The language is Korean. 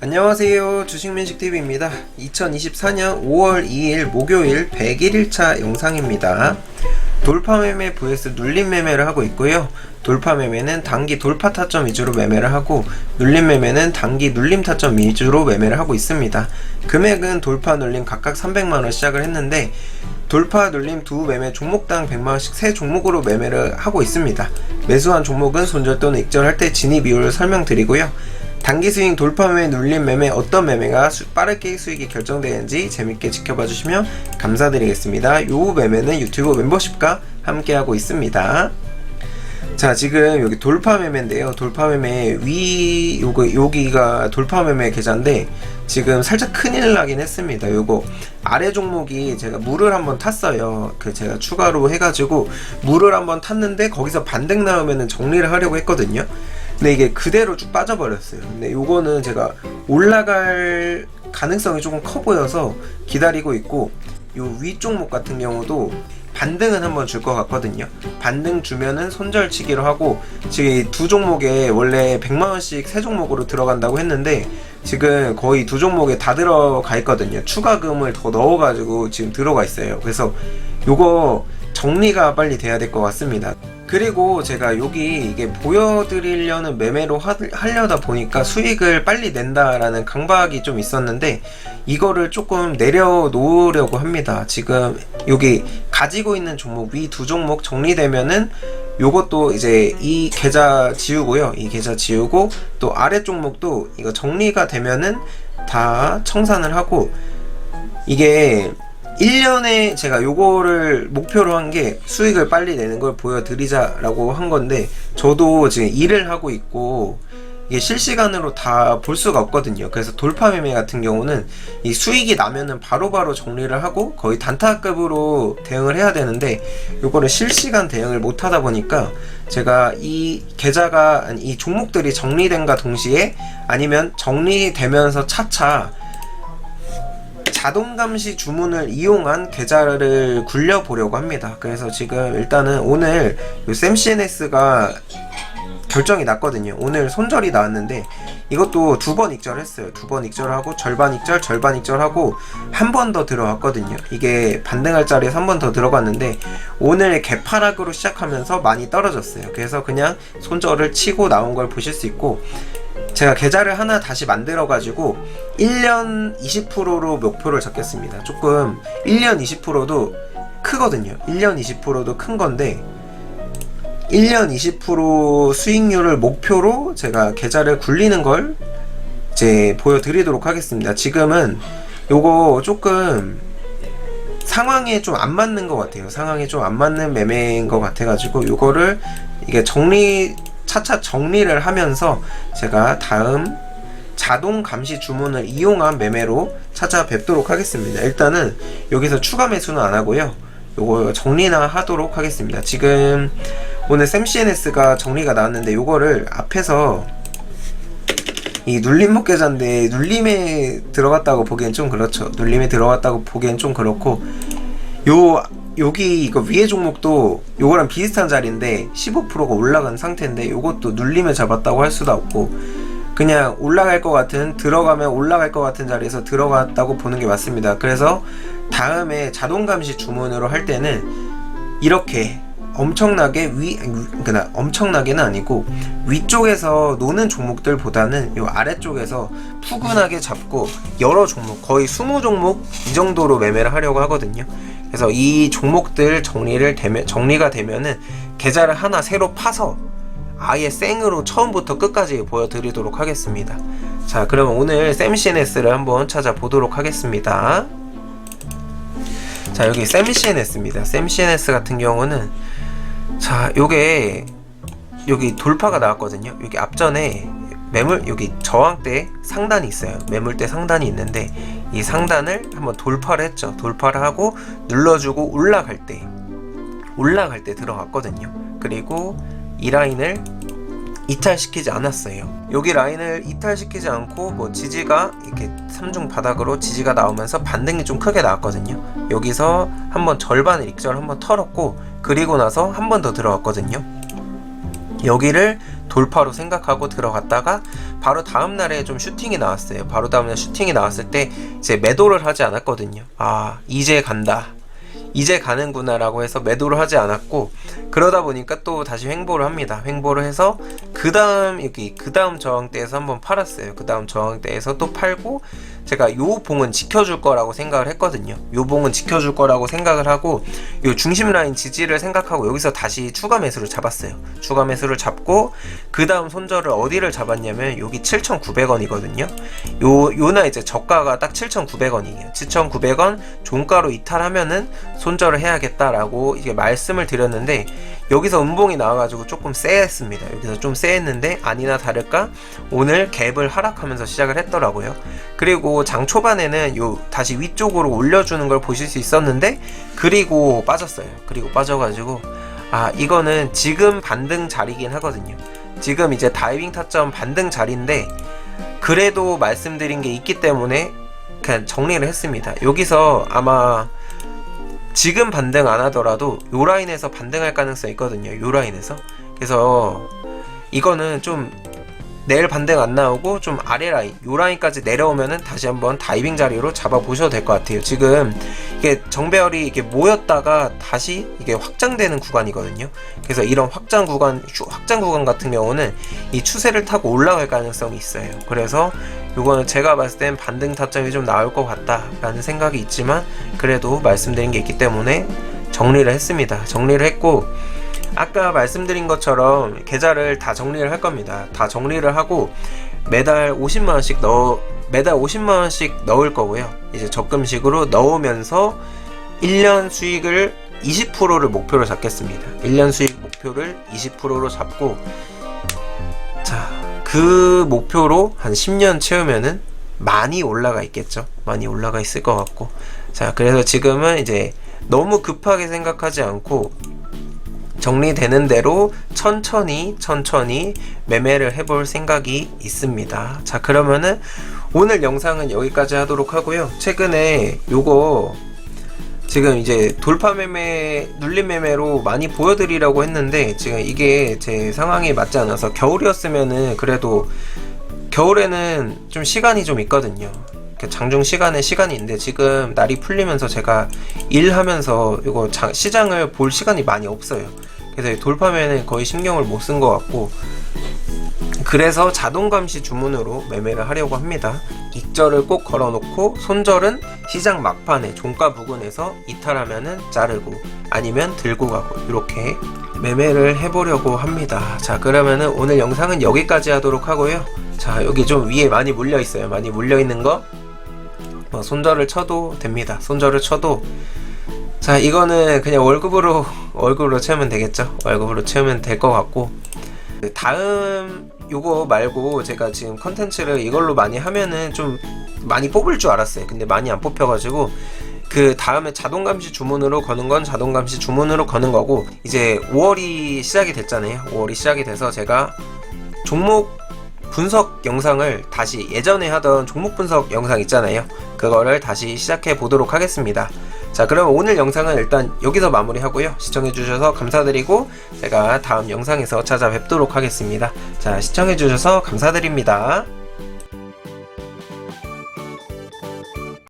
안녕하세요. 주식민식TV입니다. 2024년 5월 2일 목요일 101일차 영상입니다. 돌파매매 vs 눌림매매를 하고 있고요. 돌파매매는 단기 돌파 타점 위주로 매매를 하고 눌림매매는 단기 눌림 타점 위주로 매매를 하고 있습니다. 금액은 돌파 눌림 각각 300만원 시작을 했는데 돌파 눌림 두 매매 종목당 100만원씩 세 종목으로 매매를 하고 있습니다. 매수한 종목은 손절 또는 익절할 때 진입 이유를 설명드리고요 단기 스윙 돌파 매매 눌림 매매 어떤 매매가 수- 빠르게 수익이 결정되는지 재밌게 지켜봐 주시면 감사드리겠습니다. 요 매매는 유튜브 멤버십과 함께하고 있습니다. 자 지금 여기 돌파 매매인데요. 돌파 매매 위 요거 여기가 돌파 매매 계좌인데 지금 살짝 큰일 나긴 했습니다. 요거 아래 종목이 제가 물을 한번 탔어요. 그 제가 추가로 해가지고 물을 한번 탔는데 거기서 반등 나오면은 정리를 하려고 했거든요. 근데 이게 그대로 쭉 빠져버렸어요. 근데 요거는 제가 올라갈 가능성이 조금 커 보여서 기다리고 있고 요 위종목 같은 경우도 반등은 한번 줄 것 같거든요. 반등 주면은 손절치기로 하고 지금 이두 종목에 원래 100만 원씩 세 종목으로 들어간다고 했는데 지금 거의 두 종목에 다 들어가 있거든요. 추가금을 더 넣어가지고 지금 들어가 있어요. 그래서 요거 정리가 빨리 돼야 될 것 같습니다. 그리고 제가 여기 이게 보여드리려는 매매로 하, 하려다 보니까 수익을 빨리 낸다라는 강박이 좀 있었는데 이거를 조금 내려놓으려고 합니다. 지금 여기 가지고 있는 종목 위 두 종목 정리되면은 요것도 이제 이 계좌 지우고요. 이 계좌 지우고 또 아래 종목도 이거 정리가 되면은 다 청산을 하고 이게 1년에 제가 요거를 목표로 한 게 수익을 빨리 내는 걸 보여드리자라고 한 건데 저도 지금 일을 하고 있고 이게 실시간으로 다 볼 수가 없거든요. 그래서 돌파 매매 같은 경우는 이 수익이 나면은 바로바로 정리를 하고 거의 단타급으로 대응을 해야 되는데 요거를 실시간 대응을 못 하다 보니까 제가 이 계좌가 이 종목들이 정리된과 동시에 아니면 정리되면서 차차 자동 감시 주문을 이용한 계좌를 굴려 보려고 합니다. 그래서 지금 일단은 오늘 샘 CNS가 결정이 났거든요. 오늘 손절이 나왔는데 이것도 두 번 익절했어요. 두 번 익절하고 절반 익절, 절반 익절하고 한 번 더 들어왔거든요. 이게 반등할 자리에서 한 번 더 들어갔는데 오늘 개파락으로 시작하면서 많이 떨어졌어요. 그래서 그냥 손절을 치고 나온 걸 보실 수 있고 제가 계좌를 하나 다시 만들어 가지고 1년 20%로 목표를 잡겠습니다. 조금 1년 20%도 크거든요. 1년 20%도 큰 건데 1년 20% 수익률을 목표로 제가 계좌를 굴리는 걸 이제 보여드리도록 하겠습니다. 지금은 요거 조금 상황에 좀 안 맞는 것 같아요. 상황에 좀 안 맞는 매매인 것 같아가지고 요거를 이게 정리 차차 정리를 하면서 제가 다음 자동 감시 주문을 이용한 매매로 찾아뵙도록 하겠습니다. 일단은 여기서 추가 매수는 안 하고요. 요거 정리나 하도록 하겠습니다. 지금 오늘 샘 CNS가 정리가 나왔는데 요거를 앞에서 이 눌림목 계좌인데 눌림에 들어갔다고 보기엔 좀 그렇죠. 눌림에 들어갔다고 보기엔 좀 그렇고 요 여기 이거 위에 종목도 요거랑 비슷한 자리인데 15%가 올라간 상태인데 요것도 눌림에 잡았다고 할 수도 없고 그냥 올라갈 것 같은 들어가면 올라갈 것 같은 자리에서 들어갔다고 보는 게 맞습니다. 그래서 다음에 자동 감시 주문으로 할 때는 이렇게 엄청나게 위 그나 엄청나게는 아니고 위쪽에서 노는 종목들보다는 요 아래쪽에서 푸근하게 잡고 여러 종목 거의 20종목 이 정도로 매매를 하려고 하거든요. 그래서 이 종목들 정리를 되면 정리가 되면은 계좌를 하나 새로 파서 아예 생으로 처음부터 끝까지 보여드리도록 하겠습니다. 자, 그러면 오늘 샘 CNS를 한번 찾아보도록 하겠습니다. 자, 여기 샘 CNS입니다. 샘 CNS 같은 경우는 자, 요게 여기 돌파가 나왔거든요. 여기 앞전에 매물 여기 저항대 상단이 있어요. 매물대 상단이 있는데 이 상단을 한번 돌파를 했죠. 돌파를 하고 눌러주고 올라갈 때 올라갈 때 들어갔거든요. 그리고 이 라인을 이탈시키지 않았어요. 여기 라인을 이탈시키지 않고 뭐 지지가 이렇게 삼중 바닥으로 지지가 나오면서 반등이 좀 크게 나왔거든요. 여기서 한번 절반을 익절 한번 털었고 그리고 나서 한 번 더 들어갔거든요. 여기를 돌파로 생각하고 들어갔다가 바로 다음 날에 좀 슈팅이 나왔어요. 바로 다음 날 슈팅이 나왔을 때 이제 매도를 하지 않았거든요. 아, 이제 간다. 이제 가는구나라고 해서 매도를 하지 않았고 그러다 보니까 또 다시 횡보를 합니다. 횡보를 해서 그 다음 여기 그 다음 저항대에서 한번 팔았어요. 그 다음 저항대에서 또 팔고 제가 요 봉은 지켜줄 거라고 생각을 했거든요. 요 봉은 지켜줄 거라고 생각을 하고 요 중심 라인 지지를 생각하고 여기서 다시 추가 매수를 잡았어요. 추가 매수를 잡고 그 다음 손절을 어디를 잡았냐면 여기 7,900원이거든요. 요 요나 이제 저가가 딱 7,900원이에요. 7,900원 종가로 이탈하면은 손절을 해야겠다라고 이게 말씀을 드렸는데 여기서 음봉이 나와가지고 조금 쎄했습니다. 여기서 좀 쎄했는데 아니나 다를까 오늘 갭을 하락하면서 시작을 했더라고요. 그리고 장 초반에는 요 다시 위쪽으로 올려주는 걸 보실 수 있었는데 그리고 빠졌어요. 그리고 빠져가지고 아 이거는 지금 반등 자리긴 하거든요. 지금 이제 다이빙 타점 반등 자리인데 그래도 말씀드린 게 있기 때문에 그냥 정리를 했습니다. 여기서 아마 지금 반등 안 하더라도 요 라인에서 반등할 가능성이 있거든요. 요 라인에서. 그래서 이거는 좀 내일 반등 안 나오고 좀 아래 라인, 요 라인까지 내려오면은 다시 한번 다이빙 자리로 잡아 보셔도 될 것 같아요. 지금 이게 정배열이 이게 모였다가 다시 이게 확장되는 구간이거든요. 그래서 이런 확장 구간, 휴- 확장 구간 같은 경우는 이 추세를 타고 올라갈 가능성이 있어요. 그래서 요거는 제가 봤을 땐 반등 타점이 좀 나올 것 같다라는 생각이 있지만 그래도 말씀드린 게 있기 때문에 정리를 했습니다. 정리를 했고 아까 말씀드린 것처럼 계좌를 다 정리를 할 겁니다. 다 정리를 하고 매달 50만 원씩 넣어 매달 50만 원씩 넣을 거고요. 이제 적금식으로 넣으면서 1년 수익을 20%를 목표로 잡겠습니다. 1년 수익 목표를 20%로 잡고 자, 그 목표로 한 10년 채우면은 많이 올라가 있겠죠. 많이 올라가 있을 것 같고. 자, 그래서 지금은 이제 너무 급하게 생각하지 않고 정리되는 대로 천천히 천천히 매매를 해볼 생각이 있습니다. 자 그러면은 오늘 영상은 여기까지 하도록 하고요. 최근에 요거 지금 이제 돌파 매매, 눌림 매매로 많이 보여드리려고 했는데 지금 이게 제 상황에 맞지 않아서 겨울이었으면은 그래도 겨울에는 좀 시간이 좀 있거든요. 장중 시간에 시간이 있는데 지금 날이 풀리면서 제가 일하면서 이거 자- 시장을 볼 시간이 많이 없어요. 그래서 이 돌파매는 거의 신경을 못 쓴 것 같고 그래서 자동 감시 주문으로 매매를 하려고 합니다. 익절을 꼭 걸어놓고 손절은 시장 막판에 종가 부근에서 이탈하면은 자르고 아니면 들고 가고 이렇게 매매를 해보려고 합니다. 자 그러면은 오늘 영상은 여기까지 하도록 하고요. 자 여기 좀 위에 많이 물려 있어요. 많이 물려 있는 거뭐 손절을 쳐도 됩니다. 손절을 쳐도 자 이거는 그냥 월급으로 월급으로 채우면 되겠죠. 월급으로 채우면 될 것 같고 그 다음 요거 말고 제가 지금 컨텐츠를 이걸로 많이 하면은 좀 많이 뽑을 줄 알았어요. 근데 많이 안 뽑혀가지고 그 다음에 자동 감시 주문으로 거는 건 자동 감시 주문으로 거는 거고 이제 5월이 시작이 됐잖아요. 5월이 시작이 돼서 제가 종목 분석 영상을 다시 예전에 하던 종목 분석 영상 있잖아요. 그거를 다시 시작해 보도록 하겠습니다. 자, 그럼 오늘 영상은 일단 여기서 마무리하고요. 시청해주셔서 감사드리고 제가 다음 영상에서 찾아뵙도록 하겠습니다. 자, 시청해주셔서 감사드립니다.